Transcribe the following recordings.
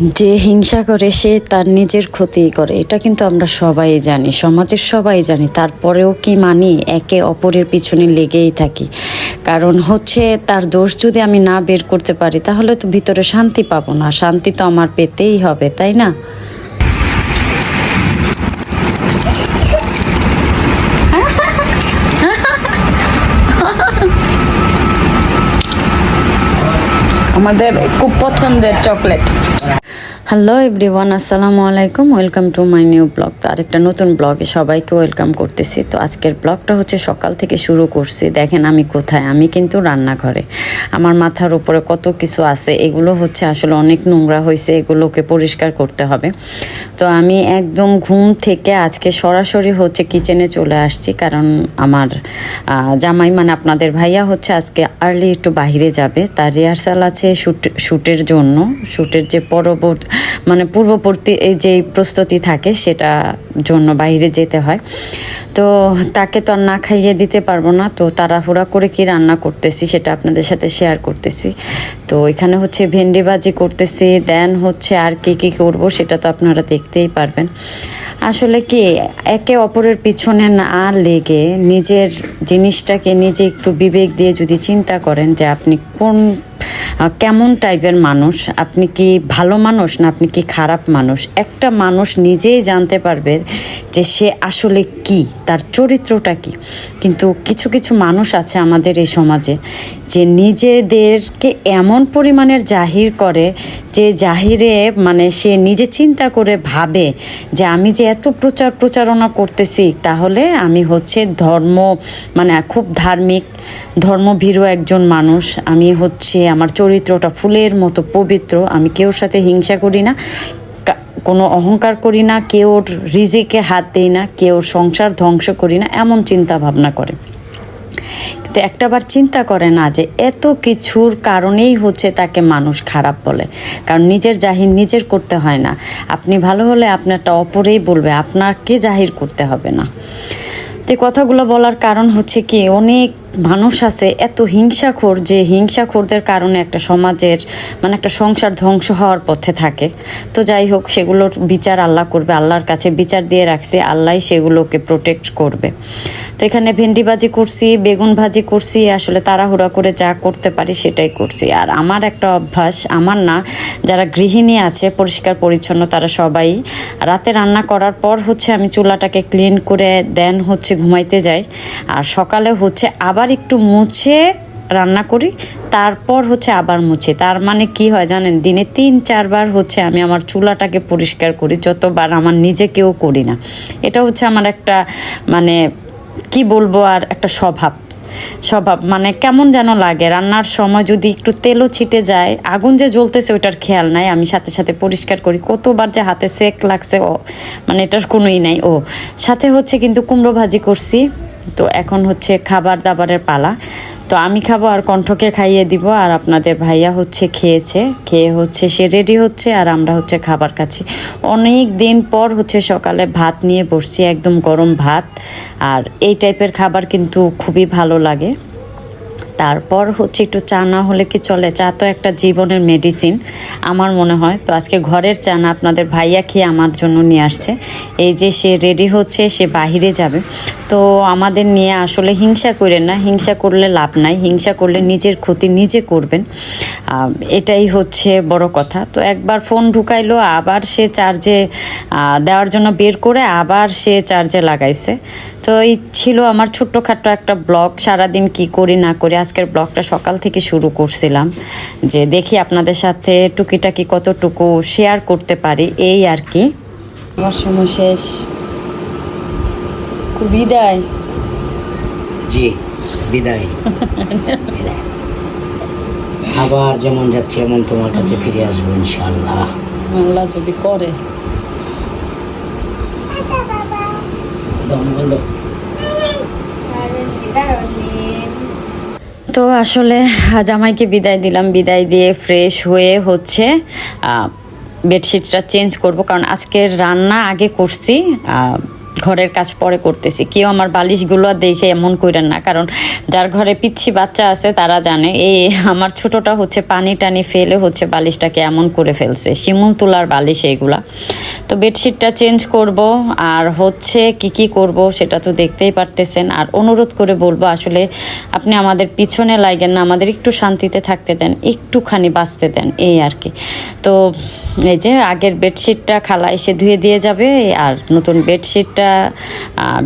যে হিংসা করে সে তার নিজের ক্ষতি করে। এটা কিন্তু আমরা সবাই জানি, সমাজের সবাই জানি। তারপরেও কি মানি, একে অপরের পিছনে লেগেই থাকি। কারণ হচ্ছে তার দোষ যদি আমি না বের করতে পারি, তাহলে তো ভিতরে শান্তি পাবো না। শান্তি তো আমার পেতেই হবে, তাই না? আমাদের খুব পছন্দের চকলেট। হ্যালো এভরিওয়ান আসসালামু আলাইকুম welcome to my new blog তো আরেকটা নতুন ব্লগে সবাইকে ওয়েলকাম করতেছি। তো আজকের ব্লগটা হচ্ছে সকাল থেকে শুরু করছি। দেখেন আমি কোথায়, আমি কিন্তু রান্নাঘরে। আমার মাথার উপরে কত কিছু আছে, এগুলো হচ্ছে আসলে অনেক নোংরা হয়েছে, এগুলোকে পরিষ্কার করতে হবে। তো আমি একদম ঘুম থেকে আজকে সরাসরি হচ্ছে কিচেনে চলে আসছি, কারণ আমার জামাই মানে আপনাদের ভাইয়া হচ্ছে আজকে আর্লি একটু বাইরে যাবে। তার রিহার্সাল আছে শুট শ্যুটের জন্য। শ্যুটের যে পরবর্তী মানে পূর্ববর্তী এই যে প্রস্তুতি থাকে সেটা জন্য বাইরে যেতে হয়। তো তাকে তো আর না খাইয়ে দিতে পারব না। তো তাড়াহুড়া করে কি রান্না করতেছি সেটা আপনাদের সাথে শেয়ার করতেছি। তো এখানে হচ্ছে ভেন্ডি ভাজি করতেছি দেন হচ্ছে আর কি কি করব সেটা তো আপনারা দেখতেই পারবেন। আসলে কি, একে অপরের পিছনে না লেগে নিজের জিনিসটাকে নিজে একটু বিবেক দিয়ে যদি চিন্তা করেন যে আপনি কোন কেমন টাইপের মানুষ? আপনি কি ভালো মানুষ না আপনি কি খারাপ মানুষ? একটা মানুষ নিজেই জানতে পারবে যে সে আসলে কি, তার চরিত্রটা কি। কিন্তু কিছু কিছু মানুষ আছে আমাদের এই সমাজে যে নিজেদেরকে এমন পরিমাণের জাহির করে যে জাহিরে মানে সে নিজে চিন্তা করে ভাবে যে আমি যে এত প্রচার প্রচারণা করতেছি, তাহলে আমি হচ্ছে ধর্ম মানে খুব ধার্মিক, ধর্মভীরু একজন মানুষ। আমি হচ্ছে আমার চরিত্রটা ফুলের মতো পবিত্র, আমি কেউর সাথে হিংসা করি না কোনো অহংকার করি না, কেউর রিজিকে হাত দিই না, কেউর সংসার ধ্বংস করি না, এমন চিন্তা ভাবনা করে। কিন্তু একটাবার চিন্তা করে না যে এত কিছুর কারণেই হচ্ছে তাকে মানুষ খারাপ বলে। কারণ নিজের জাহির নিজের করতে হয় না। আপনি ভালো হলে আপনারটা অপরেই বলবে আপনাকে জাহির করতে হবে না। তো কথাগুলো বলার কারণ হচ্ছে কি, অনেক মানুষ আছে, এত হিংসাখোর যে হিংসাখোরদের কারণে একটা সমাজের মানে একটা সংসার ধ্বংস হওয়ার পথে থাকে। তো যাই হোক, সেগুলোর বিচার আল্লাহ করবে, আল্লাহর কাছে বিচার দিয়ে রাখছে আল্লাহ সেগুলোকে প্রোটেক্ট করবে। তো এখানে ভেন্ডি ভাজি করছি বেগুন ভাজি করছি, আসলে তাড়াহুড়া করে যা করতে পারি সেটাই করছি। আর আমার একটা অভ্যাস, আমার না, যারা গৃহিণী আছে, পরিষ্কার পরিচ্ছন্ন, তারা সবাই রাতে রান্না করার পর হচ্ছে আমি চুলাটাকে ক্লিন করে দেন হচ্ছে ঘুমাইতে যাই। আর সকালে হচ্ছে আবার একটু মুছে রান্না করি, তারপর হচ্ছে আবার মুছে। তার মানে কি হয় জানেন, দিনে তিন চারবার হচ্ছে আমি আমার চুলাটাকে পরিষ্কার করি, যতবার আমার নিজেকেও করি না। এটা হচ্ছে আমার একটা মানে কি বলব আর একটা স্বভাব। স্বভাব মানে কেমন যেন লাগে, রান্নার সময় যদি একটু তেলও ছিটে যায়, আগুন যে জ্বলতেছে ওটার খেয়াল নাই, আমি সাথে সাথে পরিষ্কার করি। কতবার যে হাতে সেক লাগছে, ও মানে এটার কোনোই নাই, ও। সাথে হচ্ছে কিন্তু কুমড়ো ভাজি করছি তো এখন হচ্ছে খাবার দাবারের পালা। তো আমি খাব আর কণ্ঠকে খাইয়ে দিব আর আপনাদের ভাইয়া হচ্ছে খেয়েছে। খেয়ে হচ্ছে, সে রেডি হচ্ছে আর আমরা হচ্ছে খাবার খাচ্ছি। অনেক দিন পর হচ্ছে সকালে ভাত নিয়ে বসছি, একদম গরম ভাত। আর এই টাইপের খাবার কিন্তু খুবই ভালো লাগে। তারপর হচ্ছে একটু চা না হলে কি চলে? চা তো একটা জীবনের মেডিসিন আমার মনে হয়। তো আজকে ঘরের চা না আপনাদের ভাইয়া খেয়ে আমার জন্য নিয়ে আসছে। এই যে সে রেডি হচ্ছে, সে বাহিরে যাবে। তো আমাদের নিয়ে আসলে হিংসা করেন না। হিংসা করলে লাভ নাই। হিংসা করলে নিজের ক্ষতি নিজে করবেন। এটাই হচ্ছে বড় কথা। তো একবার ফোন ঢুকাইলো, আবার সে চার্জে দেওয়ার জন্য বের করে আবার সে চার্জে লাগাইছে। তো এই ছিল আমার ছোট্টখাট্ট একটা ব্লগ। সারাদিন কি করি না করি আজকের ব্লগটা সকাল থেকে শুরু করছিলাম যে দেখি আপনাদের সাথে টুকিটাকি কতটুকু শেয়ার করতে পারি এই আর কি। আমার সময় শেষ। খুব বিদায়। জি বিদায়। আবার যেমন যাচ্ছে এমন তোমার কাছে ফিরে আসব ইনশাল্লাহ আল্লাহ যদি করে। দাও, মোবাইল তো আসলে জামাইকে বিদায় দিলাম। বিদায় দিয়ে ফ্রেশ হয়ে হচ্ছে বেডশিটটা চেঞ্জ করব। কারণ আজকের রান্না আগে করছি ঘরের কাজ পরে করতেছি। কেউ আমার বালিশগুলো দেখে এমন করেন না। কারণ যার ঘরে পিচ্ছি বাচ্চা আছে, তারা জানে এই আমার ছোটটা হচ্ছে পানি টানি ফেলে হচ্ছে বালিশটাকে এমন করে ফেলছে। শিমুল তোলার বালিশ এইগুলা। তো বেডশিটটা চেঞ্জ করব আর হচ্ছে কি কি করব সেটা তো দেখতেই পারতেছেন। আর অনুরোধ করে বলব, আসলে আপনি আমাদের পিছনে লাগেন না, আমাদের একটু শান্তিতে থাকতে দেন, একটুখানি বাঁচতে দেন, এই আর কি। তো এই যে আগের বেডশিটটা খালা এসে ধুয়ে দিয়ে যাবে, আর নতুন বেডশিটটা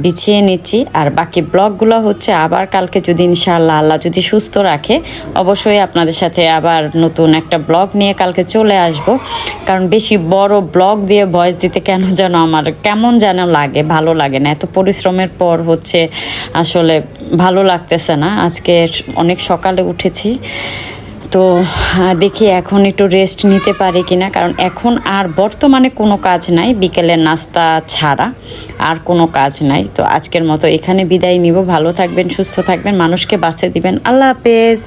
বিছিয়ে নিচ্ছি। আর বাকি ব্লগগুলো হচ্ছে আবার কালকে যদি ইনশাআল্লাহ আল্লাহ যদি সুস্থ রাখে, অবশ্যই আপনাদের সাথে আবার নতুন একটা ব্লগ নিয়ে কালকে চলে আসব। কারণ বেশি বড় ব্লগ দিয়ে ভয়েস দিতে কেন যেন আমার, কেমন যেন লাগে, ভালো লাগে না। এত পরিশ্রমের পর হচ্ছে আসলে ভালো লাগতেছে না। আজকে অনেক সকালে উঠেছি, তো দেখি এখন একটু রেস্ট নিতে পারি কি না কারণ এখন আর বর্তমানে কোনো কাজ নাই বিকেলের নাস্তা ছাড়া আর কোনো কাজ নাই। তো আজকের মতো এখানে বিদায় নিব। ভালো থাকবেন, সুস্থ থাকবেন, মানুষকে বাঁচতে দিবেন। আল্লাহ হাফেজ।